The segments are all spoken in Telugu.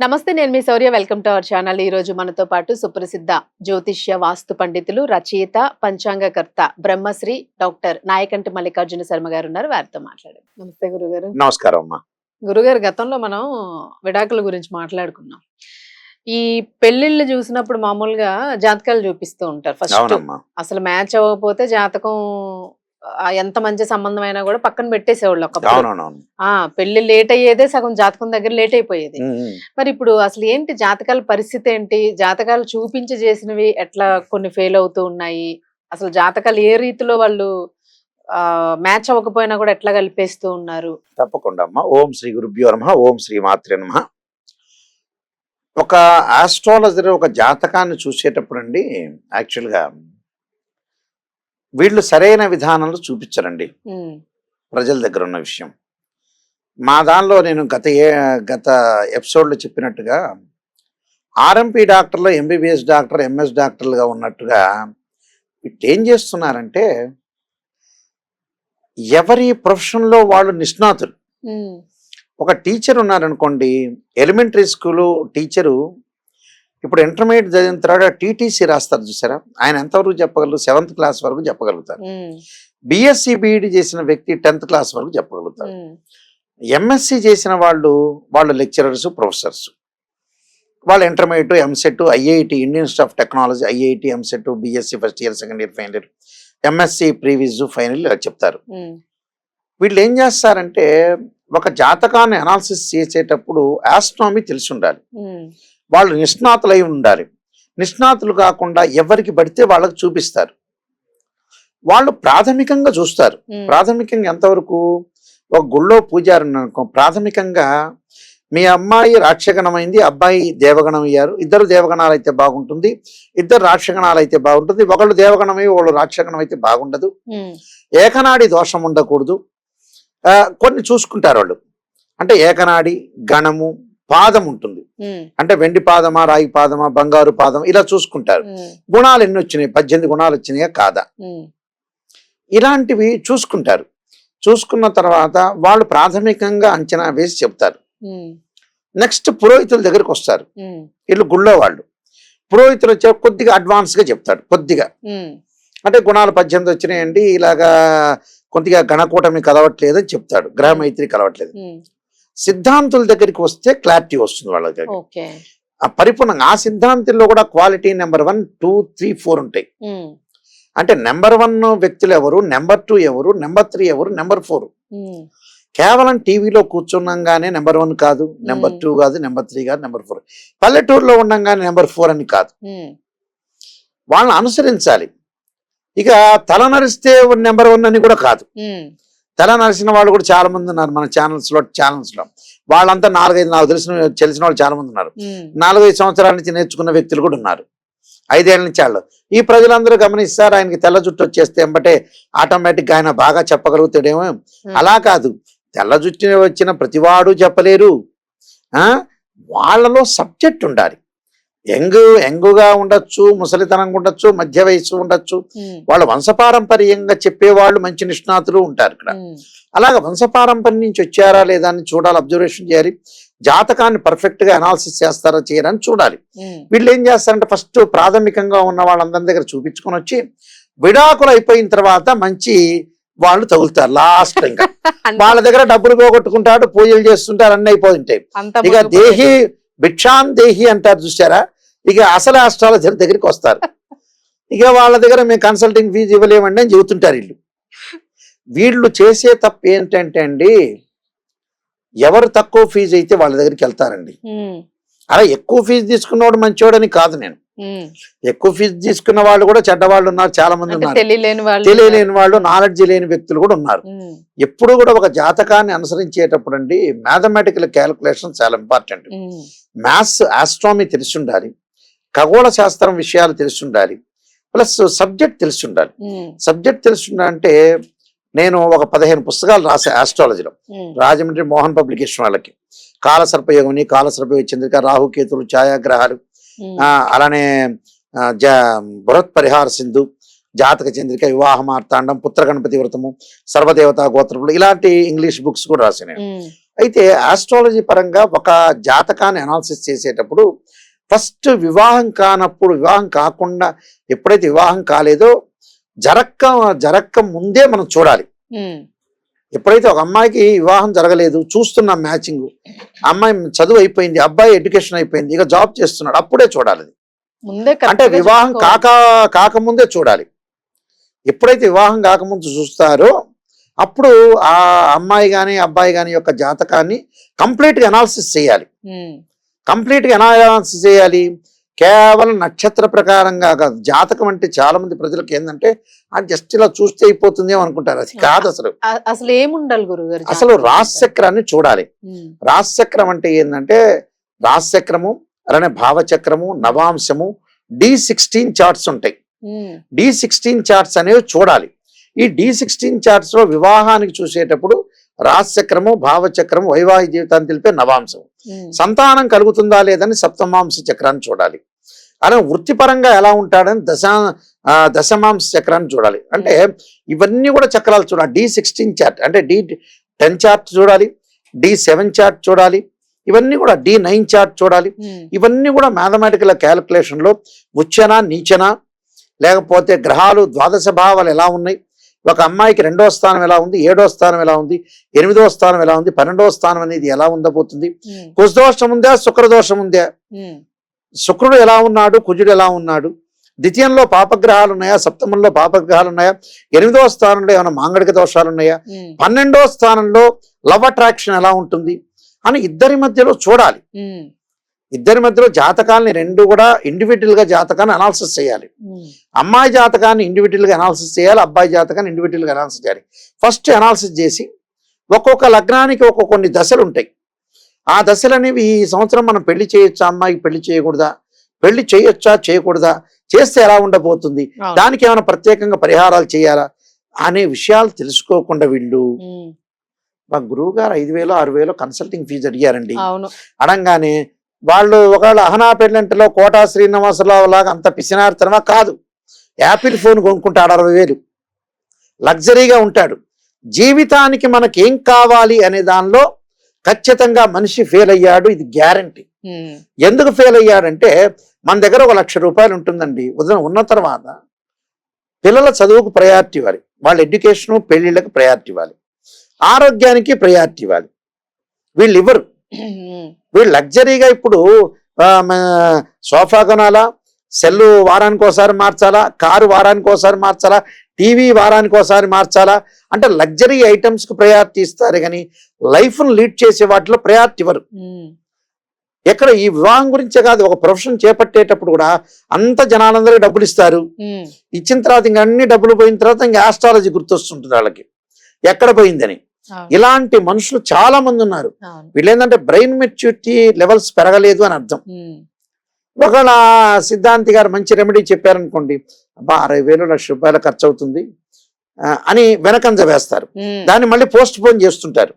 నమస్తే నేను మీ Shourya. Welcome to our channel. ఈ రోజు మనతో పాటు సుప్రసిద్ధ జ్యోతిష్య వాస్తు పండితులు రచయిత పంచాంగకర్త బ్రహ్మశ్రీ డాక్టర్ నాయకంటి మల్లికార్జున శర్మ గారు ఉన్నారు వారితో మాట్లాడారు నమస్తే గురుగారు. నమస్కారం అమ్మా. గురుగారు గతంలో మనం విడాకుల గురించి మాట్లాడుకున్నాం. ఈ పెళ్ళిళ్ళు చూసినప్పుడు మామూలుగా జాతకాలు చూపిస్తూ ఉంటారు. ఫస్ట్ అసలు మ్యాచ్ అవ్వకపోతే జాతకం ఎంత మంచి సంబంధం అయినా కూడా పక్కన పెట్టేసేవాళ్ళు ఒకప్పుడు. ఆ పెళ్ళి లేట్ అయ్యేదే సగం జాతకం దగ్గర లేట్ అయిపోయేది. మరి ఇప్పుడు అసలు ఏంటి జాతకాల పరిస్థితి ఏంటి? జాతకాలు చూపించి చేసినవి ఎట్లా కొన్ని ఫెయిల్ అవుతూ ఉన్నాయి? అసలు జాతకాలు ఏ రీతిలో వాళ్ళు ఆ మ్యాచ్ అవ్వకపోయినా కూడా ఎట్లా కలిపేస్తూ ఉన్నారు? తప్పకుండా అమ్మా. ఓం శ్రీ గురుభ్యో నమ. ఓం శ్రీ మాత్రే నమ. ఒక ఆస్ట్రాలజర్ ఒక జాతకాన్ని చూసేటప్పుడు అండి యాక్చువల్గా వీళ్ళు సరైన విధానంలో చూపించరండి. ప్రజల దగ్గర ఉన్న విషయం. మా దానిలో నేను గత ఏ గత ఎపిసోడ్లో చెప్పినట్టుగా ఆర్ఎంపీ డాక్టర్లు ఎంబీబీఎస్ డాక్టర్ ఎంఎస్ డాక్టర్లుగా ఉన్నట్టుగా ఏం చేస్తున్నారంటే ఎవరి ప్రొఫెషన్లో వాళ్ళు నిష్ణాతులు. ఒక టీచర్ ఉన్నారనుకోండి ఎలిమెంటరీ స్కూలు టీచరు ఇప్పుడు ఇంటర్మీడియట్ చదివిన తర్వాత టీటీసీ రాస్తారు చూసారా? ఆయన ఎంతవరకు చెప్పగలరు? సెవెంత్ క్లాస్ వరకు చెప్పగలుగుతారు. బిఎస్సి బీఈడి చేసిన వ్యక్తి టెన్త్ క్లాస్ వరకు చెప్పగలుగుతారు. ఎంఎస్సి చేసిన వాళ్ళు వాళ్ళు లెక్చరర్స్ ప్రొఫెసర్స్. వాళ్ళు intermediate EAMCET IIT Indian Institute of Technology IIT EAMCET BSc first year second year final year. MSc previous final ఇలా చెప్తారు. వీళ్ళు ఏం చేస్తారంటే ఒక జాతకాన్ని అనాలిసిస్ చేసేటప్పుడు ఆస్ట్రానమీ తెలిసి ఉండాలి. వాళ్ళు నిష్ణాతులై ఉండాలి. నిష్ణాతులు కాకుండా ఎవరికి పడితే వాళ్ళకి చూపిస్తారు. వాళ్ళు ప్రాథమికంగా చూస్తారు. ప్రాథమికంగా ఎంతవరకు? ఒక గుళ్ళో పూజారి అనుకో ప్రాథమికంగా మీ అమ్మాయి రాక్షగణమైంది అబ్బాయి దేవగణం అయ్యారు ఇద్దరు దేవగణాలు అయితే బాగుంటుంది ఇద్దరు రాక్షగణాలు అయితే బాగుంటుంది ఒకళ్ళు దేవగణమై ఒకళ్ళు రాక్షగణం అయితే బాగుండదు ఏకనాడి దోషం ఉండకూడదు. కొన్ని చూసుకుంటారు వాళ్ళు. అంటే ఏకనాడి గణము పాదం ఉంటుంది. అంటే వెండి పాదమా రాగి పాదమా బంగారు పాదం ఇలా చూసుకుంటారు. గుణాలు ఎన్ని వచ్చినాయి? పద్దెనిమిది గుణాలు వచ్చినాయా? కాదా. ఇలాంటివి చూసుకుంటారు. చూసుకున్న తర్వాత వాళ్ళు ప్రాథమికంగా అంచనా వేసి చెప్తారు. నెక్స్ట్ పురోహితుల దగ్గరికి వస్తారు. వీళ్ళు గుళ్ళో వాళ్ళు. పురోహితులు వచ్చే కొద్దిగా అడ్వాన్స్గా చెప్తాడు కొద్దిగా. అంటే గుణాలు పద్దెనిమిది వచ్చినాయండి ఇలాగా కొద్దిగా గణకూటమి కలవట్లేదు అని చెప్తాడు. గ్రహ మైత్రి కలవట్లేదు. సిద్ధాంతుల దగ్గరికి వస్తే క్లారిటీ వస్తుంది వాళ్ళ దగ్గర ఆ పరిపూర్ణంగా ఆ సిద్ధాంతుల్లో కూడా quality number one two three four ఉంటాయి. అంటే నెంబర్ వన్ వ్యక్తులు ఎవరు నెంబర్ టూ ఎవరు నెంబర్ త్రీ ఎవరు నెంబర్ ఫోర్. కేవలం టీవీలో కూర్చున్నాగానే నెంబర్ వన్ కాదు నెంబర్. టూ కాదు నెంబర్ త్రీ కాదు నెంబర్ ఫోర్. పల్లెటూరులో ఉండంగానే నెంబర్ ఫోర్ అని కాదు. వాళ్ళని అనుసరించాలి. ఇక తల నరిస్తే నెంబర్ వన్ అని కూడా కాదు. తల నరిసిన వాళ్ళు కూడా చాలా మంది ఉన్నారు మన ఛానల్స్లో ఛానల్స్లో. వాళ్ళంతా నాలుగైదు నాకు తెలిసిన తెలిసిన వాళ్ళు చాలా మంది ఉన్నారు. నాలుగైదు సంవత్సరాల నుంచి నేర్చుకున్న వ్యక్తులు కూడా ఉన్నారు. ఐదేళ్ళ నుంచి వాళ్ళు. ఈ ప్రజలందరూ గమనిస్తారు ఆయనకి తెల్ల జుట్టు వచ్చేస్తే ఎంబటే ఆటోమేటిక్ ఆయన బాగా చెప్పగలుగుతాడేమో. అలా కాదు. తెల్ల జుట్టు వచ్చిన ప్రతివాడు చెప్పలేరు. వాళ్ళలో సబ్జెక్ట్ ఉండాలి. యంగ్ యంగుగా ఉండొచ్చు ముసలితనంగా ఉండొచ్చు మధ్య వయస్సు ఉండొచ్చు. వాళ్ళు వంశపారంపర్యంగా చెప్పేవాళ్ళు మంచి నిష్ణాతులు ఉంటారు ఇక్కడ. అలాగ వంశపారంపర్యం నుంచి వచ్చారా లేదా అని చూడాలి అబ్జర్వేషన్ చేయాలి. జాతకాన్ని పర్ఫెక్ట్గా అనాలిసిస్ చేస్తారా చేయరా అని చూడాలి. వీళ్ళు ఏం చేస్తారంటే ఫస్ట్ ప్రాథమికంగా ఉన్న వాళ్ళందరి దగ్గర చూపించుకొని వచ్చి విడాకులు అయిపోయిన తర్వాత మంచి వాళ్ళు తగులుతారు లాస్ట్ ఇంకా. వాళ్ళ దగ్గర డబ్బులు పోగొట్టుకుంటాడు పూజలు చేస్తుంటారు అన్ని అయిపోతుంటాయి ఇక దేహి భిక్షాన్ దేహి అంటారు చూసారా ఇక అసలు ఆస్ట్రాలజర్ దగ్గరికి వస్తారు. ఇక వాళ్ళ దగ్గర మేము కన్సల్టింగ్ ఫీజు ఇవ్వలేమండి అని చెబుతుంటారు వీళ్ళు. వీళ్ళు చేసే తప్పు ఏంటంటే అండి ఎవరు తక్కువ ఫీజు అయితే వాళ్ళ దగ్గరికి వెళ్తారండి. అలా ఎక్కువ ఫీజు తీసుకున్నవాడు మంచివాడని కాదు నేను. ఎక్కువ ఫీజు తీసుకున్న వాళ్ళు కూడా చెడ్డవాళ్ళు ఉన్నారు చాలా మంది ఉన్నారు. తెలియలేని వాళ్ళు నాలెడ్జ్ లేని వ్యక్తులు కూడా ఉన్నారు. ఎప్పుడు కూడా ఒక జాతకాన్ని అనుసరించేటప్పుడు అండి మ్యాథమెటికల్ క్యాలిక్యులేషన్ చాలా ఇంపార్టెంట్ మ్యాథ్స్ ఆస్ట్రామీ తెలిసి ఉండాలి. ఖగోళ శాస్త్రం విషయాలు తెలిసి ఉండాలి ప్లస్ సబ్జెక్ట్ తెలిసి ఉండాలి ఉమ్, సబ్జెక్ట్ తెలిసి ఉండాలంటే నేను ఒక పదిహేను పుస్తకాలు రాసే ఆస్ట్రాలజీలో రాజమండ్రి మోహన్ పబ్లికేషన్ వాళ్ళకి. కాలసర్పయోగని కాలసర్పయోగ చంద్రిక రాహుకేతులు ఛాయాగ్రహాలు అలానే బృహత్ పరిహార సింధు జాతక చంద్రిక వివాహ మార్తాండం పుత్ర గణపతి వ్రతము సర్వదేవతా గోత్రములు ఇలాంటి ఇంగ్లీష్ బుక్స్ కూడా రాసాను నేను. ఉమ్, అయితే ఆస్ట్రాలజీ పరంగా ఒక జాతకాన్ని అనాలిసిస్ చేసేటప్పుడు ఫస్ట్ వివాహం కానప్పుడు వివాహం కాకుండా ఎప్పుడైతే వివాహం కాలేదో జరక్క జరక్క ముందే మనం చూడాలి. ఎప్పుడైతే ఒక అమ్మాయికి వివాహం జరగలేదు చూస్తున్నాం మ్యాచింగ్ అమ్మాయి చదువు అయిపోయింది అబ్బాయి ఎడ్యుకేషన్ అయిపోయింది ఇక జాబ్ చేస్తున్నాడు అప్పుడే చూడాలి. అంటే వివాహం. కాక కాకముందే చూడాలి. ఎప్పుడైతే వివాహం కాకముందు చూస్తారో అప్పుడు ఆ అమ్మాయి కానీ అబ్బాయి కానీ యొక్క జాతకాన్ని కంప్లీట్గా అనాలిసిస్ చేయాలి. కంప్లీట్గా అనాలిసిస్ చేయాలి. కేవలం నక్షత్ర ప్రకారంగా కాదు జాతకం అంటే చాలా మంది ప్రజలకు ఏంటంటే అది జస్ట్ ఇలా చూస్తే అయిపోతుంది అనుకుంటారు. అది కాదు అసలు. అసలు ఏముండాలి గురుగారు అసలు? రాశిచక్రాన్ని చూడాలి. రాశిచక్రం అంటే ఏంటంటే రాశిచక్రము అలానే భావచక్రము నవాంశము డి సిక్స్టీన్ చార్ట్స్ ఉంటాయి. డి సిక్స్టీన్ చార్ట్స్ అనేవి చూడాలి. ఈ డి సిక్స్టీన్ చార్ట్స్లో వివాహానికి చూసేటప్పుడు రాశిచక్రము భావచక్రము వైవాహిక జీవితాన్ని తెలిపే నవాంశం. సంతానం కలుగుతుందా లేదని సప్తమాంస చక్రాన్ని చూడాలి. అలా వృత్తిపరంగా ఎలా ఉంటాడని దశ ఆ, దశమాంస చక్రాన్ని చూడాలి. అంటే ఇవన్నీ కూడా చక్రాలు చూడాలి. డి సిక్స్టీన్ చార్ట్ అంటే డి టెన్ చార్ట్ చూడాలి డి సెవెన్ చార్ట్ చూడాలి ఇవన్నీ కూడా డి నైన్ చార్ట్ చూడాలి. ఇవన్నీ కూడా మ్యాథమెటికల్ క్యాలిక్యులేషన్లో ఉచ్చన నీచన లేకపోతే గ్రహాలు ద్వాదశ భావాలు ఎలా ఉన్నాయి ఒక అమ్మాయికి రెండో స్థానం ఎలా ఉంది? ఏడో స్థానం ఎలా ఉంది? ఎనిమిదో స్థానం ఎలా ఉంది? పన్నెండో స్థానం అనేది ఎలా ఉండబోతుంది? ఉమ్, కుజదోషం ఉందా? శుక్రదోషం ఉందా? శుక్రుడు ఎలా ఉన్నాడు? కుజుడు ఎలా ఉన్నాడు? ద్వితీయంలో పాపగ్రహాలు ఉన్నాయా? సప్తమంలో పాపగ్రహాలు ఉన్నాయా? ఎనిమిదో స్థానంలో ఏమైనా మాంగళిక దోషాలు ఉన్నాయా? పన్నెండో స్థానంలో లవ్ అట్రాక్షన్ ఎలా ఉంటుంది? అని ఇద్దరి మధ్యలో చూడాలి. ఇద్దరి మధ్యలో జాతకాలని రెండు కూడా ఇండివిజువల్గా జాతకాన్ని అనాలిసిస్ చేయాలి. అమ్మాయి జాతకాన్ని ఇండివిజువల్గా అనాలిసిస్ చేయాలి అబ్బాయి జాతకాన్ని ఇండివిజువల్గా అనాలిసిస్ చేయాలి. ఫస్ట్ అనాలిసిస్ చేసి ఒక్కొక్క లగ్నానికి ఒక్కొక్క కొన్ని దశలు ఉంటాయి. ఆ దశలు అనేవి ఈ సంవత్సరం మనం పెళ్ళి చేయొచ్చా అమ్మాయికి పెళ్ళి చేయకూడదా? పెళ్ళి చేయొచ్చా? చేయకూడదా? చేస్తే ఎలా ఉండబోతుంది. దానికి ఏమైనా ప్రత్యేకంగా పరిహారాలు చేయాలా? అనే విషయాలు తెలుసుకోకుండా వీళ్ళు మా గురువు గారు ఐదు వేలు ఆరు వేలు కన్సల్టింగ్ ఫీజు అడిగారండి. అడంగానే వాళ్ళు ఒకవేళ అహనా పెళ్ళంటలో కోటా శ్రీనివాసరావు లాగా అంత పిసినారుతనమా కాదు. యాపిల్ ఫోన్ కొనుక్కుంటాడు అరవై వేలు. లగ్జరీగా ఉంటాడు. జీవితానికి మనకేం కావాలి అనే దానిలో ఖచ్చితంగా మనిషి ఫెయిల్ అయ్యాడు ఇది గ్యారంటీ ఎందుకు ఫెయిల్ అయ్యాడంటే మన దగ్గర ఒక లక్ష రూపాయలు ఉంటుందండి. ఉదయం ఉన్న తర్వాత పిల్లల చదువుకు ప్రయారిటీ ఇవ్వాలి. వాళ్ళ ఎడ్యుకేషను పెళ్ళిళ్ళకి ప్రయారిటీ ఇవ్వాలి. ఆరోగ్యానికి ప్రయారిటీ ఇవ్వాలి. వీళ్ళు ఇవ్వరు. వీళ్ళు లగ్జరీగా ఇప్పుడు సోఫా కొనాలా సెల్లు వారానికి ఒకసారి మార్చాలా కారు వారానికి ఒకసారి మార్చాలా టీవీ వారానికి ఒకసారి మార్చాలా? అంటే లగ్జరీ ఐటమ్స్కు ప్రయారిటీ ఇస్తారు కానీ లైఫ్ను లీడ్ చేసే వాటిలో ప్రయారిటీ ఇవ్వరు. ఎక్కడ ఈ వివాహం గురించే కాదు ఒక ప్రొఫెషన్ చేపట్టేటప్పుడు కూడా అంత జనాలందరికీ డబ్బులు ఇస్తారు. ఇచ్చిన తర్వాత ఇంక అన్ని డబ్బులు పోయిన తర్వాత ఇంకా ఆస్ట్రాలజీ గుర్తొస్తుంటుంది వాళ్ళకి. ఎక్కడ పోయిందని? ఇలాంటి మనుషులు చాలా మంది ఉన్నారు. వీళ్ళు ఏంటంటే బ్రెయిన్ మెచ్యూరిటీ లెవెల్స్ పెరగలేదు అని అర్థం. ఒకవేళ సిద్ధాంతి గారు మంచి రెమెడీ చెప్పారనుకోండి అబ్బా అరవై వేలు లక్ష రూపాయలు ఖర్చు అవుతుంది అని వెనకంజ వేస్తారు. దాన్ని మళ్ళీ పోస్ట్ పోన్ చేస్తుంటారు.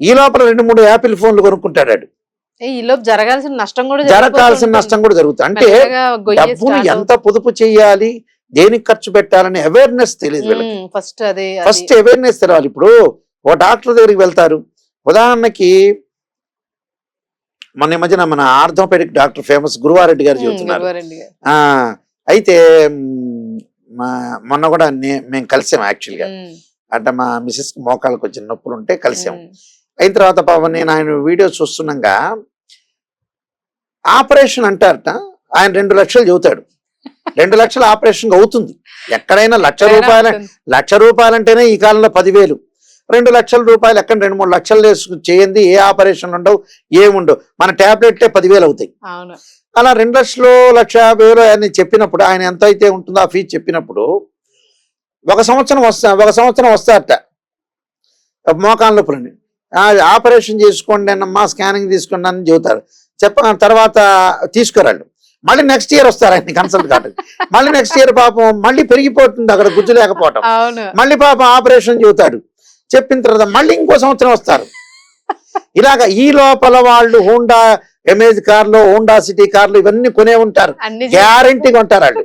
ఈ లోపల రెండు మూడు యాపిల్ ఫోన్లు కొనుక్కుంటాడు జరగాల్సిన నష్టం కూడా జరగాల్సిన నష్టం కూడా జరుగుతుంది. అంటే డబ్బును ఎంత పొదుపు చేయాలి దేనికి ఖర్చు పెట్టాలని అవేర్నెస్ తెలియదు ఫస్ట్ అదే ఫస్ట్ అవేర్నెస్ తెలవాలి. ఇప్పుడు ఓ డాక్టర్ దగ్గరికి వెళ్తారు. ఉదాహరణకి మన మధ్యన మన ఆర్థోపెడిక్ డాక్టర్ ఫేమస్ గురువారెడ్డి గారు చెబుతున్నారు. ఆ, అయితే మొన్న కూడా మేము కలిసాం యాక్చువల్గా. అంటే మా మిసెస్ మోకాళ్ళకి వచ్చిన నొప్పులు ఉంటే కలిసాం. అయిన తర్వాత పాపం నేను ఆయన వీడియో చూస్తున్నాగా ఆపరేషన్ అంటారట. ఆయన రెండు లక్షలు చెబుతాడు. రెండు లక్షల ఆపరేషన్ అవుతుంది. ఎక్కడైనా లక్ష రూపాయల లక్ష రూపాయలంటేనే ఈ కాలంలో పదివేలు. రెండు లక్షల రూపాయలు ఎక్కడ రెండు మూడు లక్షలు చేయండి ఏ ఆపరేషన్ ఉండవు ఏముండవు మన టాబ్లెట్లే పదివేలు అవుతాయి. అలా రెండు లక్షలు లక్ష యాభై వేలు చెప్పినప్పుడు ఆయన ఎంత అయితే ఉంటుందో ఆ ఫీజు చెప్పినప్పుడు ఒక సంవత్సరం వస్తా ఒక సంవత్సరం వస్తారట. మోకాళ్ళ ఆ, ఆపరేషన్ చేసుకోండి అన్నమ్మా స్కానింగ్ తీసుకోండి అని చెబుతారు. చెప్ప తర్వాత తీసుకురాళ్ళు. మళ్ళీ నెక్స్ట్ ఇయర్ వస్తారు ఆయన కన్సల్ట్ కాదు మళ్ళీ నెక్స్ట్ ఇయర్ పాపం మళ్ళీ పెరిగిపోతుంది అక్కడ గుజ్జు లేకపోవటం. మళ్ళీ పాపం ఆపరేషన్ చెబుతాడు. చెప్పిన తర్వాత మళ్ళీ ఇంకో సంవత్సరం వస్తారు. ఇలాగ ఈ లోపల వాళ్ళు హోండా ఎమేజ్ కార్లు హోండా సిటీ కార్లు ఇవన్నీ కొనే ఉంటారు. గ్యారంటీగా ఉంటారు వాళ్ళు.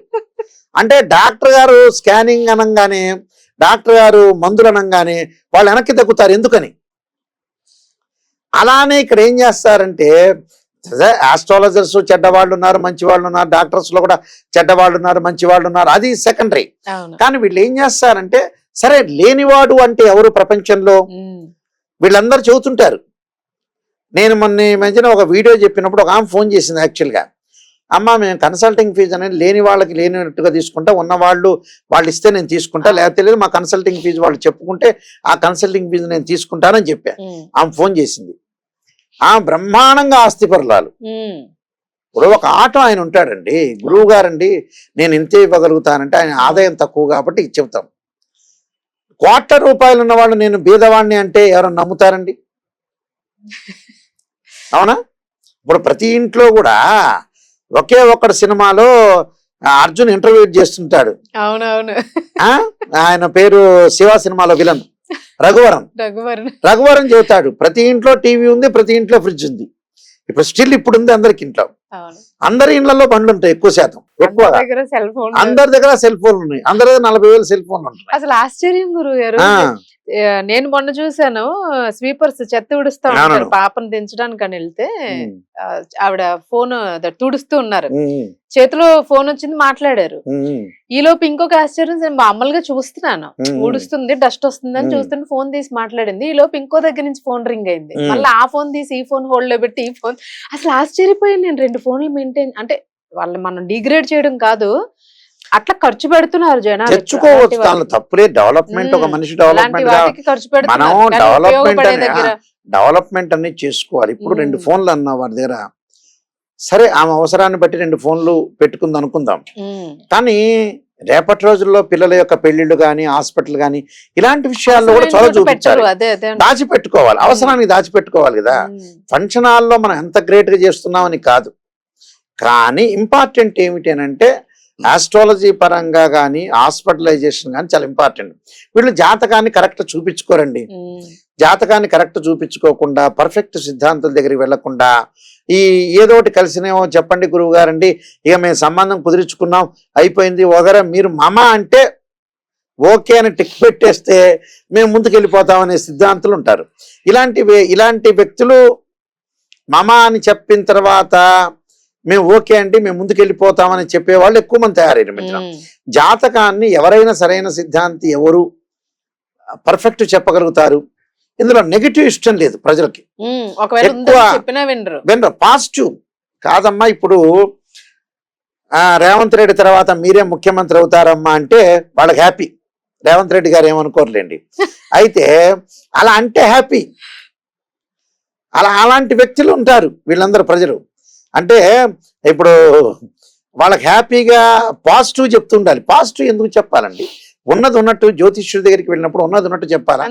అంటే డాక్టర్ గారు స్కానింగ్ అనగానే డాక్టర్ గారు మందులు అనగానే వాళ్ళు వెనక్కి తగ్గుతారు ఎందుకని? అలానే ఇక్కడ ఏం చేస్తారంటే ఆస్ట్రాలజర్స్ చెడ్డవాళ్ళు ఉన్నారు మంచి వాళ్ళు ఉన్నారు డాక్టర్స్లో కూడా చెడ్డవాళ్ళు ఉన్నారు మంచి వాళ్ళు ఉన్నారు అది సెకండరీ. కానీ వీళ్ళు ఏం చేస్తారంటే సరే లేనివాడు అంటే ఎవరు ప్రపంచంలో? వీళ్ళందరూ చెబుతుంటారు. నేను మొన్న మధ్యన ఒక వీడియో చెప్పినప్పుడు ఒక ఆమె ఫోన్ చేసింది యాక్చువల్గా. అమ్మ మేము కన్సల్టింగ్ ఫీజు అనేది లేని వాళ్ళకి లేనినట్టుగా తీసుకుంటా ఉన్న వాళ్ళు వాళ్ళు ఇస్తే నేను తీసుకుంటా లేకపోతే లేదు మా కన్సల్టింగ్ ఫీజు వాళ్ళు చెప్పుకుంటే ఆ కన్సల్టింగ్ ఫీజు నేను తీసుకుంటానని చెప్పా. ఆమె ఫోన్ చేసింది. ఆ బ్రహ్మాండంగా ఆస్తిపరులాలు. ఇప్పుడు ఒక ఆటో ఆయన ఉంటాడండి గురువు గారండి నేను ఇంతే ఇవ్వగలుగుతానంటే ఆయన ఆదాయం తక్కువ కాబట్టి చెబుతాం. కోట్ల రూపాయలు ఉన్న వాళ్ళు నేను బీదవాణ్ణి అంటే ఎవరైనా నమ్ముతారండి? అవునా? ఇప్పుడు ప్రతి ఇంట్లో కూడా ఒకే ఒక్కడు సినిమాలో అర్జున్ ఇంటర్వ్యూ చేస్తుంటాడు. అవునవును. ఆయన పేరు శివ సినిమాలో విలన్. రఘువరన్ రఘువరన్ రఘువరన్ చెబుతాడు ప్రతి ఇంట్లో టీవీ ఉంది ప్రతి ఇంట్లో ఫ్రిడ్జ్ ఉంది. ఇప్పుడు స్టిల్ ఇప్పుడు ఉంది అందరికి ఇంట్లో. అందరి ఇళ్ళలో బండ్లు ఉంటాయి ఎక్కువ శాతం. అందరి దగ్గర సెల్ ఫోన్ ఫోన్లు ఉన్నాయి. అందరి దగ్గర నలభై వేలు సెల్ ఫోన్లు ఉంటున్నాయి అసలు ఆశ్చర్యం గురువు గారు. నేను మొన్న చూసాను స్వీపర్స్ చెత్త ఉడుస్తా ఉంటారు. పాపను దించడానికి అని వెళ్తే ఆవిడ ఫోన్ తుడుస్తూ ఉన్నారు. చేతిలో ఫోన్ వచ్చింది మాట్లాడారు. ఈ లోపు ఇంకొక ఆశ్చర్యం నేను మామూలుగా చూస్తున్నాను. ఊడుస్తుంది డస్ట్ వస్తుంది అని. చూస్తుంటే ఫోన్ తీసి మాట్లాడింది. ఈ లోపు ఇంకో దగ్గర నుంచి ఫోన్ రింగ్ అయింది. మళ్ళీ ఆ ఫోన్ తీసి ఈ ఫోన్ హోల్డ్లో పెట్టి ఈ ఫోన్ అసలు ఆశ్చర్యపోయాను నేను రెండు ఫోన్లు మెయింటైన్ అంటే వాళ్ళని మనం డిగ్రేడ్ చేయడం కాదు అట్లా ఖర్చు పెడుతున్నారు జనాలు. తెచ్చుకోవచ్చు వాళ్ళకి. తప్పులే డెవలప్మెంట్ ఒక. మనిషి డెవలప్మెంట్ ఖర్చు మనం అనే- దగ్గర డెవలప్మెంట్ అన్ని చేసుకోవాలి ఇప్పుడు రెండు. ఫోన్లు అన్న వాడి దగ్గర సరే ఆమె అవసరాన్ని బట్టి రెండు ఫోన్లు పెట్టుకుంది అనుకుందాం. కానీ రేపటి రోజుల్లో పిల్లల యొక్క పెళ్ళిళ్ళు కానీ హాస్పిటల్ కానీ ఇలాంటి విషయాల్లో కూడా చొరవ చూపించాలి దాచిపెట్టుకోవాలి అవసరానికి దాచిపెట్టుకోవాలి కదా. ఫంక్షన్ హాల్లో మనం ఎంత గ్రేట్గా చేస్తున్నామని కాదు కానీ ఇంపార్టెంట్ ఏమిటి అని అంటే ఆస్ట్రాలజీ పరంగా కానీ హాస్పిటలైజేషన్ కానీ చాలా ఇంపార్టెంట్ వీళ్ళు జాతకాన్ని కరెక్ట్ చూపించుకోరండి. మ్మ్. జాతకాన్ని కరెక్ట్ చూపించుకోకుండా పర్ఫెక్ట్ సిద్ధాంతాల దగ్గరికి వెళ్ళకుండా ఈ ఏదో ఒకటి కలిసినేమో చెప్పండి గురువు గారండి ఇక మేము సంబంధం కుదుర్చుకున్నాం అయిపోయింది వగర మీరు మమ అంటే ఓకే అని టిక్ పెట్టేస్తే మేము ముందుకు వెళ్ళిపోతామనే సిద్ధాంతులు ఉంటారు. ఇలాంటి ఇలాంటి వ్యక్తులు మమ అని చెప్పిన తర్వాత మేము ఓకే అండి మేము ముందుకు వెళ్ళిపోతామని చెప్పేవాళ్ళు ఎక్కువ మంది తయారయ్యారు మిత్రం. జాతకాన్ని ఎవరైనా సరైన సిద్ధాంతి ఎవరు పర్ఫెక్ట్ చెప్పగలుగుతారు? ఇందులో నెగిటివ్ ఇష్టం లేదు ప్రజలకి. వినరు. పాజిటివ్ కాదమ్మా ఇప్పుడు ఆ, రేవంత్ రెడ్డి తర్వాత మీరే ముఖ్యమంత్రి అవుతారమ్మా అంటే వాళ్ళకి హ్యాపీ రేవంత్ రెడ్డి గారు ఏమనుకోరులేండి. అయితే అలా అంటే హ్యాపీ అలా అలాంటి వ్యక్తులు ఉంటారు వీళ్ళందరూ ప్రజలు. అంటే ఇప్పుడు వాళ్ళకి హ్యాపీగా పాజిటివ్ చెప్తుండాలి. పాజిటివ్ ఎందుకు చెప్పాలండి? ఉన్నది ఉన్నట్టు జ్యోతిష్యుడి దగ్గరికి వెళ్ళినప్పుడు ఉన్నది ఉన్నట్టు చెప్పాలా?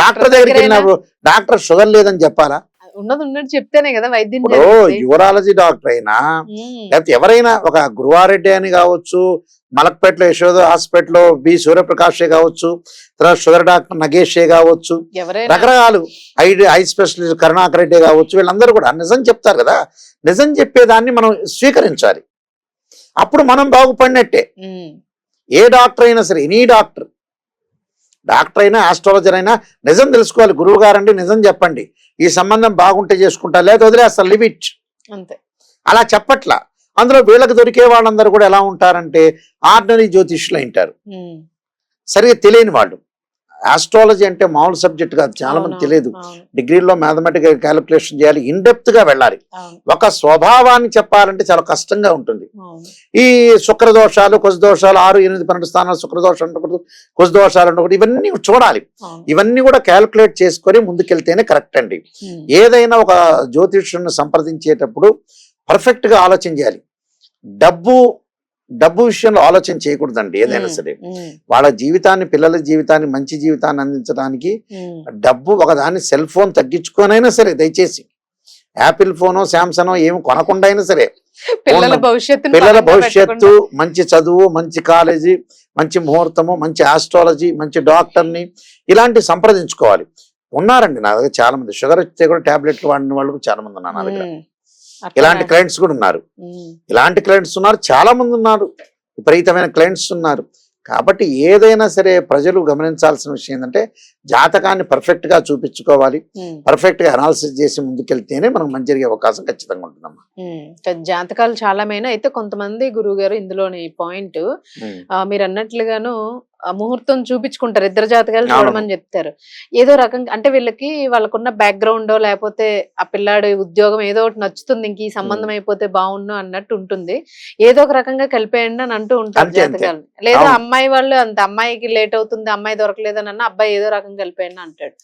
డాక్టర్ దగ్గరికి దగ్గర వెళ్ళినప్పుడు డాక్టర్ షుగర్ లేదని చెప్పాలా? ఉన్నది ఉన్నట్టు చెప్తేనే కదా వైద్యం. యూరాలజీ డాక్టర్ అయినా. లేకపోతే ఎవరైనా ఒక గురువారెడ్డి అని కావచ్చు మలక్పేటలో యశోద హాస్పిటల్లో బి సూర్యప్రకాషే కావచ్చు తర్వాత షుగర్ డాక్టర్ నగేషే కావచ్చు రకరకాలు eye eye specialist Karunakar Reddy కావచ్చు వీళ్ళందరూ కూడా నిజం చెప్తారు కదా నిజం చెప్పేదాన్ని మనం స్వీకరించాలి అప్పుడు మనం బాగుపడినట్టే. ఏ డాక్టర్ అయినా సరే ఎనీ డాక్టర్ డాక్టర్ అయినా ఆస్ట్రాలజర్ అయినా నిజం తెలుసుకోవాలి. గురువు గారండి నిజం చెప్పండి. ఈ సంబంధం బాగుంటే చేసుకుంటా లేదా వదిలేస్తారు లివ్ ఇట్. అంతే. అలా చెప్పట్లా. అందులో వీళ్ళకి దొరికే వాళ్ళందరూ కూడా ఎలా ఉంటారంటే ఆర్డినరీ జ్యోతిష్యులు ఉంటారు. మ్మ్. సరిగా తెలియని వాళ్ళు. ఆస్ట్రాలజీ అంటే మామూలు సబ్జెక్ట్ కాదు చాలా మంది తెలియదు. డిగ్రీలో మ్యాథమెటికల్ క్యాలిక్యులేషన్ చేయాలి ఇన్ డెప్త్గా వెళ్ళాలి. ఒక స్వభావాన్ని చెప్పాలంటే చాలా కష్టంగా ఉంటుంది. ఈ శుక్రదోషాలు దోషాలు ఆరు ఎనిమిది పన్నెండు స్థానాలు శుక్రదోషం ఉండకూడదు కుశ దోషాలు ఉండకూడదు ఇవన్నీ చూడాలి. ఇవన్నీ కూడా క్యాలిక్యులేట్ చేసుకొని ముందుకెళ్తేనే కరెక్ట్ అండి. ఏదైనా ఒక జ్యోతిష్యుని సంప్రదించేటప్పుడు పర్ఫెక్ట్గా ఆలోచన చేయాలి. డబ్బు డబ్బు విషయంలో ఆలోచన చేయకూడదండి ఏదైనా. సరే. వాళ్ళ జీవితాన్ని పిల్లల జీవితాన్ని మంచి జీవితాన్ని అందించడానికి. డబ్బు ఒకదాన్ని సెల్ ఫోన్ తగ్గించుకోనైనా సరే దయచేసి. యాపిల్ ఫోనో శాంసంగ్ ఏమి కొనకుండా అయినా సరే పిల్లల భవిష్యత్తు పిల్లల భవిష్యత్తు మంచి చదువు మంచి కాలేజీ మంచి ముహూర్తము మంచి ఆస్ట్రాలజీ మంచి డాక్టర్ని ఇలాంటి సంప్రదించుకోవాలి. ఉన్నారండి నా దగ్గర చాలా మంది షుగర్ వస్తే కూడా టాబ్లెట్లు వాడిన వాళ్ళు చాలా మంది ఉన్నారు నా దగ్గర. ఇలాంటి క్లయింట్స్ కూడా ఉన్నారు. ఇలాంటి క్లయింట్స్ ఉన్నారు చాలా మంది ఉన్నారు. విపరీతమైన క్లయింట్స్ ఉన్నారు. కాబట్టి ఏదైనా సరే ప్రజలు గమనించాల్సిన విషయం ఏంటంటే జాతకాన్ని పర్ఫెక్ట్గా చూపించుకోవాలి. పర్ఫెక్ట్గా అనాలిసిస్ చేసి ముందుకెళ్తేనే మనకు మంచి జరిగే అవకాశం ఖచ్చితంగా ఉంటుందమ్మా. జాతకాలు చాలా మెయిన్ అయితే కొంతమంది గురువు గారు ఇందులోని పాయింట్. మీరు అన్నట్లుగాను ముహూర్తం చూపించుకుంటారు ఇద్దరు జాతకాలు. చూడమని చెప్తారు ఏదో రకంగా అంటే వీళ్ళకి వాళ్ళకున్న బ్యాక్గ్రౌండ్ లేకపోతే ఆ పిల్లాడి ఉద్యోగం ఏదో ఒకటి నచ్చుతుంది ఇంక ఈ సంబంధం అయిపోతే బాగుండు అన్నట్టు ఉంటుంది ఏదో ఒక రకంగా కలిపేయండి అని అంటూ ఉంటారు. జాతకాలు లేదా. అమ్మాయి వాళ్ళు అంత అమ్మాయికి లేట్ అవుతుంది అమ్మాయి దొరకలేదని అన్న అబ్బాయి ఏదో రకంగా కలిపేయండి అంటాడు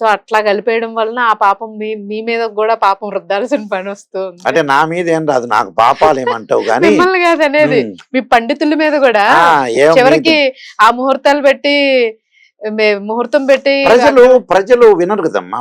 సో అట్లా కలిపేయడం వలన ఆ పాపం మీ మీ మీద కూడా పాపం రుద్దాల్సిన పని వస్తుంది అంటే నా మీద ఏం రాదు నాకు పాపాలు ఏమంటావు కానీ మిమ్మల్ని కాదు అనేది. మీ పండితుల మీద కూడా చివరికి. ఆ ముహూర్తాలు పెట్టి ముహూర్తం పెట్టి ప్రజలు ప్రజలు వినరు కదమ్మా.